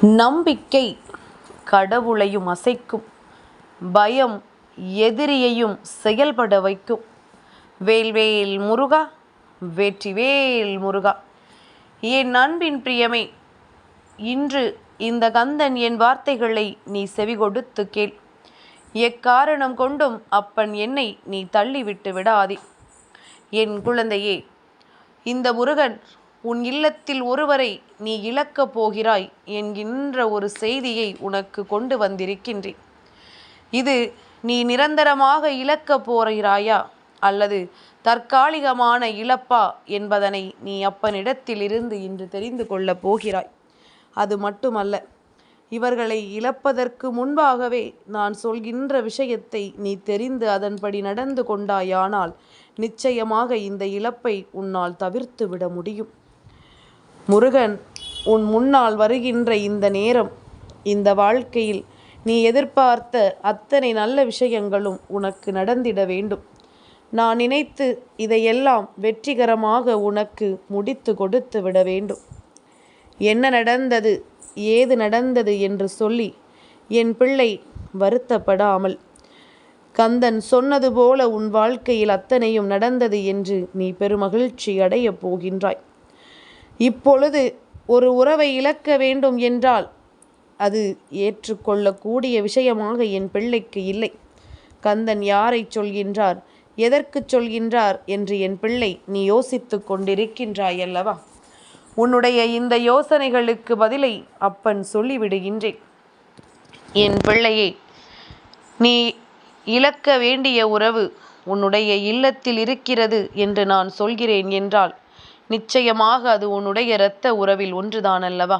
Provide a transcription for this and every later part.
நம்பிக்கை கடவுளையும் அசைக்கும். பயம் எதிரியையும் செயல்பட வைக்கும். வேல்வேல் முருகா வேற்றிவேல் முருகா. என் அன்பின் பிரியமே இன்று இந்த கந்தன் என் வார்த்தைகளை நீ செவிகொடுத்து கேள். எக்காரணம் கொண்டும் அப்பன் என்னை நீ தள்ளிவிட்டு விடாதே. என் குழந்தையே இந்த முருகன் உன் இல்லத்தில் ஒருவரை நீ இழக்கப் போகிறாய் என்கின்ற ஒரு செய்தியை உனக்கு கொண்டு வந்திருக்கின்றேன். இது நீ நிரந்தரமாக இழக்கப் போகிறாயா? அல்லது தற்காலிகமான இழப்பா என்பதனை நீ அப்பனிடத்திலிருந்து இன்று தெரிந்து கொள்ளப் போகிறாய். அது மட்டுமல்ல இவர்களை இழப்பதற்கு முன்பாகவே நான் சொல்கின்ற விஷயத்தை நீ தெரிந்து அதன்படி நடந்து கொண்டாயானால் நிச்சயமாக இந்த இழப்பை உன்னால் தவிர்த்து விட முடியும். முருகன் உன் முன்னால் வருகின்ற இந்த நேரம் இந்த வாழ்க்கையில் நீ எதிர்பார்த்த அத்தனை நல்ல விஷயங்களும் உனக்கு நடந்திட வேண்டும். நான் நினைத்து இதையெல்லாம் வெற்றிகரமாக உனக்கு முடித்து கொடுத்து விட வேண்டும். என்ன நடந்தது ஏது நடந்தது என்று சொல்லி என் பிள்ளை வருத்தப்படாமல் கந்தன் சொன்னது போல உன் வாழ்க்கையில் அத்தனையும் நடந்தது என்று நீ பெருமகிழ்ச்சி அடையப் போகின்றாய். இப்பொழுது ஒரு உறவை இழக்க வேண்டும் என்றால் அது ஏற்றுக்கொள்ளக்கூடிய விஷயமாக என் பிள்ளைக்கு இல்லை. கந்தன் யாரை சொல்கின்றார்? எதற்கு சொல்கின்றார் என்று என் பிள்ளை நீ யோசித்து கொண்டிருக்கின்றாய் அல்லவா உன்னுடைய இந்த யோசனைகளுக்கு பதிலை அப்பன் சொல்லிவிடுகின்றேன். என் பிள்ளையே நீ இழக்க வேண்டிய உறவு உன்னுடைய இல்லத்தில் இருக்கிறது என்று நான் சொல்கிறேன் என்றால் நிச்சயமாக அது உன்னுடைய இரத்த உறவில் ஒன்றுதான் அல்லவா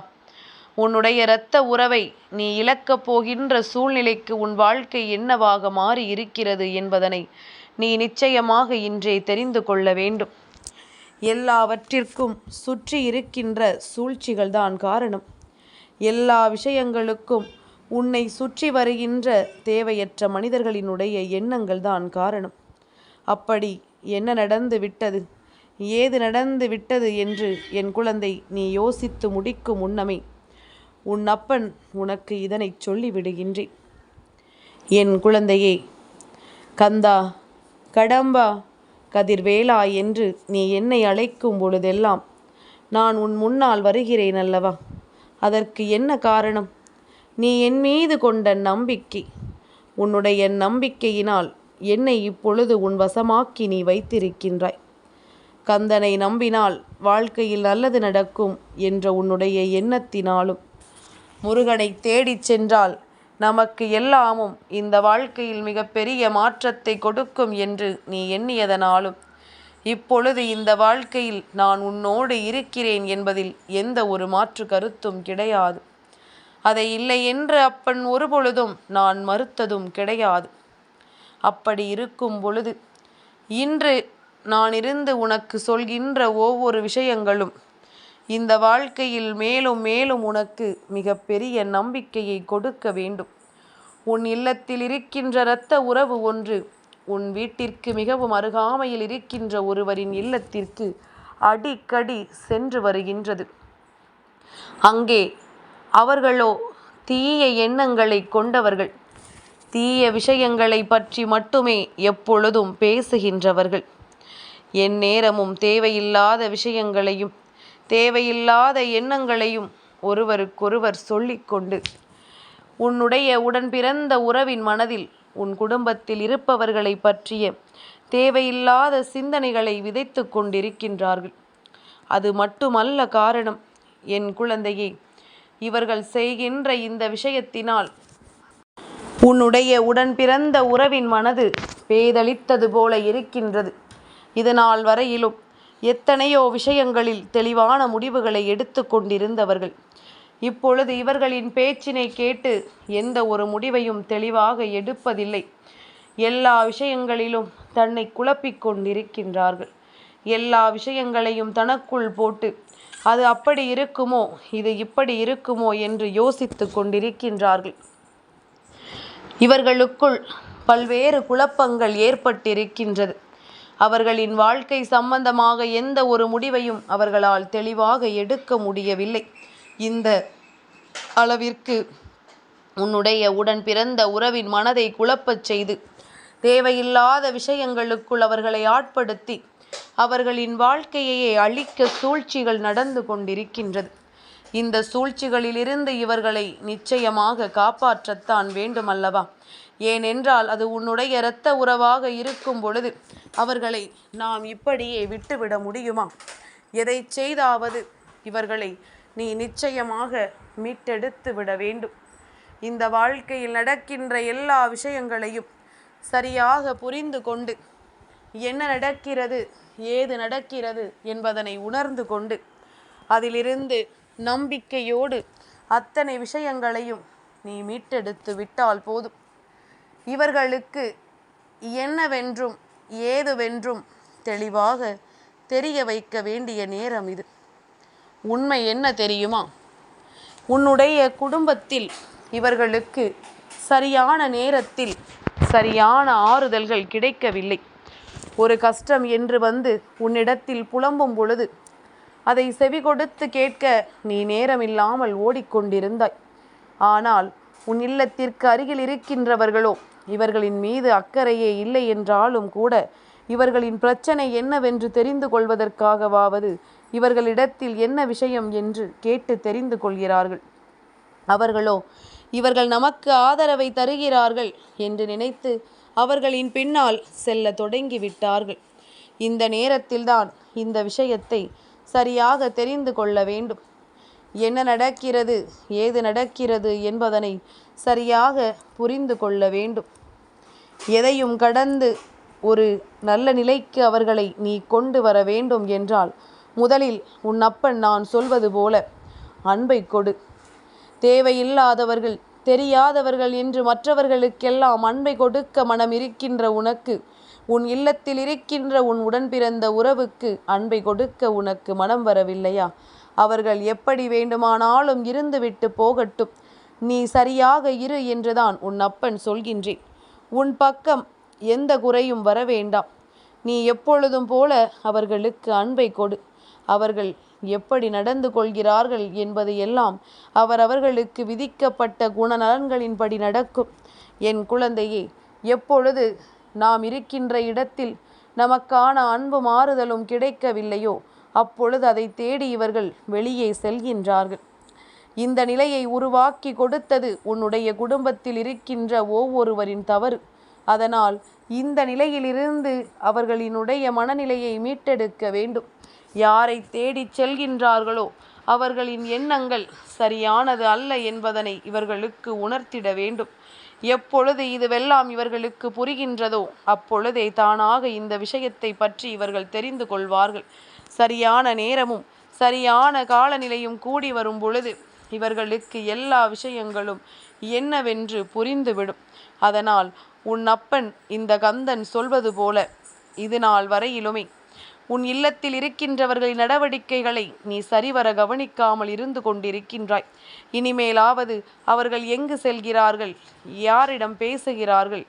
உன்னுடைய இரத்த உறவை நீ இழக்கப் போகின்ற சூழ்நிலைக்கு உன் வாழ்க்கை என்னவாக மாறி இருக்கிறது என்பதனை நீ நிச்சயமாக இன்றே தெரிந்து கொள்ள வேண்டும். எல்லாவற்றிற்கும் சுற்றி இருக்கின்ற சூழ்ச்சிகள் தான் காரணம். எல்லா விஷயங்களுக்கும் உன்னை சுற்றி வருகின்ற தேவையற்ற மனிதர்களினுடைய எண்ணங்கள் தான் காரணம். அப்படி என்ன நடந்து விட்டது ஏது நடந்து விட்டது என்று என் குழந்தை நீ யோசித்து முடிக்கும் முன்னமே உன் அப்பன் உனக்கு இதனை சொல்லிவிடுகின்றேன். என் குழந்தையே கந்தா கடம்பா கதிர்வேலா என்று நீ என்னை அழைக்கும் பொழுதெல்லாம் நான் உன் முன்னால் வருகிறேன் அல்லவா? அதற்கு என்ன காரணம்? நீ என் மீது கொண்ட நம்பிக்கை. உன்னுடைய நம்பிக்கையினால் என்னை இப்பொழுது உன் வசமாக்கி நீ வைத்திருக்கின்றாய். கந்தனை நம்பினால் வாழ்க்கையில் நல்லது நடக்கும் என்ற உன்னுடைய எண்ணத்தினாலும். முருகனை தேடிச் சென்றால் நமக்கு எல்லாமும் இந்த வாழ்க்கையில் மிகப்பெரிய மாற்றத்தை கொடுக்கும் என்று நீ எண்ணியதனாலும். இப்பொழுது இந்த வாழ்க்கையில் நான் உன்னோடு இருக்கிறேன் என்பதில் எந்த ஒரு மாற்று கருத்தும் கிடையாது. அதை இல்லை என்று அப்பன் ஒரு பொழுதும் நான் மறுத்ததும் கிடையாது. அப்படி இருக்கும் பொழுது இன்று நான் இருந்து உனக்கு சொல்கின்ற ஒவ்வொரு விஷயங்களும் இந்த வாழ்க்கையில் மேலும் மேலும் உனக்கு மிகப்பெரிய நம்பிக்கையை கொடுக்க வேண்டும். உன் இல்லத்தில் இருக்கின்ற இரத்த உறவு ஒன்று உன் வீட்டிற்கு மிகவும் அருகாமையில் இருக்கின்ற ஒருவரின் இல்லத்திற்கு அடிக்கடி சென்று வருகின்றது. அங்கே அவர்களோ தீய எண்ணங்களை கொண்டவர்கள் தீய விஷயங்களை பற்றி மட்டுமே எப்பொழுதும் பேசுகின்றவர்கள். என் நேரமும் தேவையில்லாத விஷயங்களையும் தேவையில்லாத எண்ணங்களையும் ஒருவருக்கொருவர் சொல்லிக்கொண்டு உன்னுடைய உடன் பிறந்த உறவின் மனதில் உன் குடும்பத்தில் இருப்பவர்களை பற்றிய தேவையில்லாத சிந்தனைகளை விதைத்து கொண்டிருக்கின்றார்கள். அது மட்டுமல்ல காரணம் என் குழந்தையே இவர்கள் செய்கின்ற இந்த விஷயத்தினால் உன்னுடைய உடன் பிறந்த உறவின் மனது பேதளித்தது போல இருக்கின்றது. இது நாள் வரையிலும் எத்தனையோ விஷயங்களில் தெளிவான முடிவுகளை எடுத்து கொண்டிருந்தவர்கள். இப்பொழுது இவர்களின் பேச்சினை கேட்டு எந்த ஒரு முடிவையும் தெளிவாக எடுப்பதில்லை. எல்லா விஷயங்களிலும் தன்னை குழப்பிக் கொண்டிருக்கின்றார்கள். எல்லா விஷயங்களையும் தனக்குள் போட்டு அது அப்படி இருக்குமோ? இது இப்படி இருக்குமோ? என்று யோசித்து கொண்டிருக்கின்றார்கள். இவர்களுக்குள் பல்வேறு குழப்பங்கள் ஏற்பட்டிருக்கின்றது. அவர்களின் வாழ்க்கை சம்பந்தமாக எந்த ஒரு முடிவையும் அவர்களால் தெளிவாக எடுக்க முடியவில்லை. இந்த அளவிற்கு உன்னுடைய உடன் பிறந்த உறவின் மனதை குழப்பச் செய்து தேவையில்லாத விஷயங்களுக்குள் அவர்களை ஆட்படுத்தி அவர்களின் வாழ்க்கையையே அழிக்க சூழ்ச்சிகள் நடந்து கொண்டிருக்கின்றது. இந்த சூழ்ச்சிகளிலிருந்து இவர்களை நிச்சயமாக காப்பாற்றத்தான் வேண்டுமல்லவா? ஏனென்றால் அது உன்னுடைய இரத்த உறவாக இருக்கும் பொழுது அவர்களை நாம் இப்படியே விட்டுவிட முடியுமா? எதை செய்தாவது இவர்களை நீ நிச்சயமாக மீட்டெடுத்து விட வேண்டும். இந்த வாழ்க்கையில் நடக்கின்ற எல்லா விஷயங்களையும் சரியாக புரிந்து கொண்டு என்ன நடக்கிறது ஏது நடக்கிறது என்பதனை உணர்ந்து கொண்டு அதிலிருந்து நம்பிக்கையோடு அத்தனை விஷயங்களையும் நீ மீட்டெடுத்து விட்டால் போதும். இவர்களுக்கு என்னவென்றும் ஏதுவென்றும் தெளிவாக தெரிய வைக்க வேண்டிய நேரம் இது. உண்மை என்ன தெரியுமா? உன்னுடைய குடும்பத்தில் இவர்களுக்கு சரியான நேரத்தில் சரியான ஆறுதல்கள் கிடைக்கவில்லை. ஒரு கஷ்டம் என்று வந்து உன்னிடத்தில் புலம்பும் பொழுது அதை செவி கொடுத்து கேட்க நீ நேரமில்லாமல் ஓடிக்கொண்டிருந்தாய். ஆனால் உன் இல்லத்திற்கு அருகில் இருக்கின்றவர்களோ இவர்களின் மீது அக்கறையே இல்லை என்றாலும் கூட இவர்களின் பிரச்சனை என்னவென்று தெரிந்து கொள்வதற்காகவாவது இவர்களிடத்தில் என்ன விஷயம் என்று கேட்டு தெரிந்து கொள்கிறார்கள். அவர்களோ இவர்கள் நமக்கு ஆதரவை தருகிறார்கள் என்று நினைத்து அவர்களின் பின்னால் செல்ல தொடங்கிவிட்டார்கள். இந்த நேரத்தில்தான் இந்த விஷயத்தை சரியாக தெரிந்து கொள்ள வேண்டும். என்ன நடக்கிறது ஏது நடக்கிறது என்பதனை சரியாக புரிந்து கொள்ள வேண்டும். எதையும் கடந்து ஒரு நல்ல நிலைக்கு அவர்களை நீ கொண்டு வர வேண்டும் என்றால் முதலில் உன் அப்பன் நான் சொல்வது போல அன்பை கொடு. தேவையில்லாதவர்கள் தெரியாதவர்கள் என்று மற்றவர்களுக்கெல்லாம் அன்பை கொடுக்க மனம் இருக்கின்ற உனக்கு உன் இல்லத்தில் இருக்கின்ற உன் உடன் பிறந்த உறவுக்கு அன்பை கொடுக்க உனக்கு மனம் வரவில்லையா? அவர்கள் எப்படி வேண்டுமானாலும் இருந்துவிட்டு போகட்டும். நீ சரியாக இரு என்றுதான் உன் அப்பன் சொல்கின்றேன். உன் பக்கம் எந்த குறையும் வர வேண்டாம். நீ எப்பொழுதும் போல அவர்களுக்கு அன்பை கொடு. அவர்கள் எப்படி நடந்து கொள்கிறார்கள் என்பது எல்லாம் அவரவர்களுக்கு விதிக்கப்பட்ட குணநலன்களின்படி நடக்கும். என் குழந்தையே எப்பொழுது நாம் இருக்கின்ற இடத்தில் நமக்கான அன்பு மாறுதலும் கிடைக்கவில்லையோ அப்பொழுது அதை தேடி இவர்கள் வெளியே செல்கின்றார்கள். இந்த நிலையை உருவாக்கி கொடுத்தது உன்னுடைய குடும்பத்தில் இருக்கின்ற ஒவ்வொருவரின் தவறு. அதனால் இந்த நிலையிலிருந்து அவர்களினுடைய மனநிலையை மீட்டெடுக்க வேண்டும். யாரை தேடிச் செல்கின்றார்களோ அவர்களின் எண்ணங்கள் சரியானது அல்ல என்பதனை இவர்களுக்கு உணர்த்திட வேண்டும். எப்பொழுது இதுவெல்லாம் இவர்களுக்கு புரிகின்றதோ அப்பொழுதே தானாக இந்த விஷயத்தை பற்றி இவர்கள் தெரிந்து கொள்வார்கள். சரியான நேரமும் சரியான காலநிலையும் கூடி வரும் பொழுது இவர்களுக்கு எல்லா விஷயங்களும் என்னவென்று புரிந்துவிடும். அதனால் உன் அப்பன் இந்த கந்தன் சொல்வது போல இது நாள் வரையிலுமே உன் இல்லத்தில் இருக்கின்றவர்களின் நடவடிக்கைகளை நீ சரிவர கவனிக்காமல் இருந்து கொண்டிருக்கின்றாய். இனிமேலாவது அவர்கள் எங்கு செல்கிறார்கள்? யாரிடம் பேசுகிறார்கள்?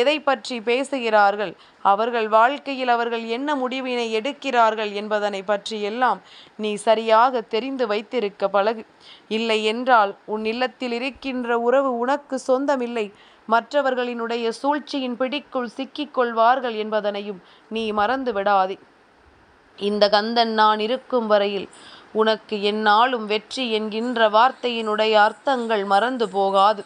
எதை பற்றி பேசுகிறார்கள்? அவர்கள் வாழ்க்கையில் அவர்கள் என்ன முடிவினை எடுக்கிறார்கள் என்பதனை பற்றி எல்லாம் நீ சரியாக தெரிந்து வைத்திருக்க பழகு. இல்லை என்றால் உன் இல்லத்தில் இருக்கின்ற உறவு உனக்கு சொந்தமில்லை. மற்றவர்களினுடைய சூழ்ச்சியின் பிடிக்குள் சிக்கிக் கொள்வார்கள் என்பதனையும் நீ மறந்து விடாதே இந்த கந்தன் நான் இருக்கும் வரையில் உனக்கு என்னாலும் வெற்றி என்கின்ற வார்த்தையினுடைய அர்த்தங்கள் மறந்து போகாது.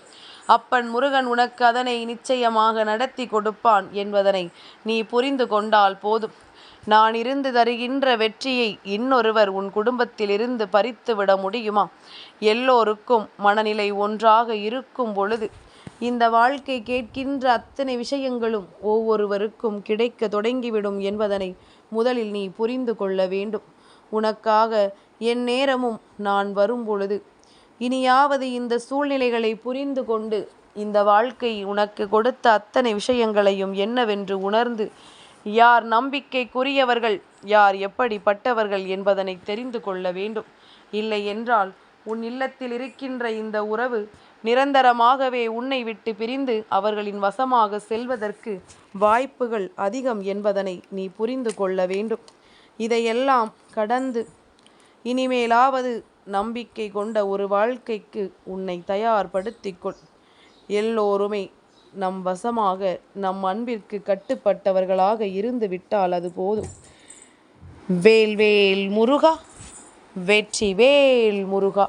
அப்பன் முருகன் உனக்கு அதனை நிச்சயமாக நடத்தி கொடுப்பான் என்பதனை நீ புரிந்து கொண்டால் போதும். நான் இருந்து தருகின்ற வெற்றியை இன்னொருவர் உன் குடும்பத்திலிருந்து பறித்துவிட முடியுமா? எல்லோருக்கும் மனநிலை ஒன்றாக இருக்கும் பொழுது இந்த வாழ்க்கை கேட்கின்ற அத்தனை விஷயங்களும் ஒவ்வொருவருக்கும் கிடைக்க தொடங்கிவிடும் என்பதனை முதலில் நீ புரிந்து கொள்ள வேண்டும். உனக்காக என் நேரமும் நான் வரும்பொழுது. இனியாவது இந்த சூழ்நிலைகளை புரிந்து கொண்டு இந்த வாழ்க்கை உனக்கு கொடுத்த அத்தனை விஷயங்களையும் என்னவென்று உணர்ந்து யார் நம்பிக்கைக்குரியவர்கள் யார் எப்படிப்பட்டவர்கள் என்பதனை தெரிந்து கொள்ள வேண்டும். இல்லை என்றால் உன் இல்லத்தில் இருக்கின்ற இந்த உறவு நிரந்தரமாகவே உன்னை விட்டு பிரிந்து அவர்களின் வசமாக செல்வதற்கு வாய்ப்புகள் அதிகம் என்பதனை நீ புரிந்து கொள்ள வேண்டும். இதையெல்லாம் கடந்து இனிமேலாவது நம்பிக்கை கொண்ட ஒரு வாழ்க்கைக்கு உன்னை தயார்படுத்திக் கொள் எல்லோருமே நம் வசமாக நம் அன்பிற்கு கட்டுப்பட்டவர்களாக இருந்து விட்டால் அது போதும். வேல்வேல் முருகா வெற்றி வேல் முருகா.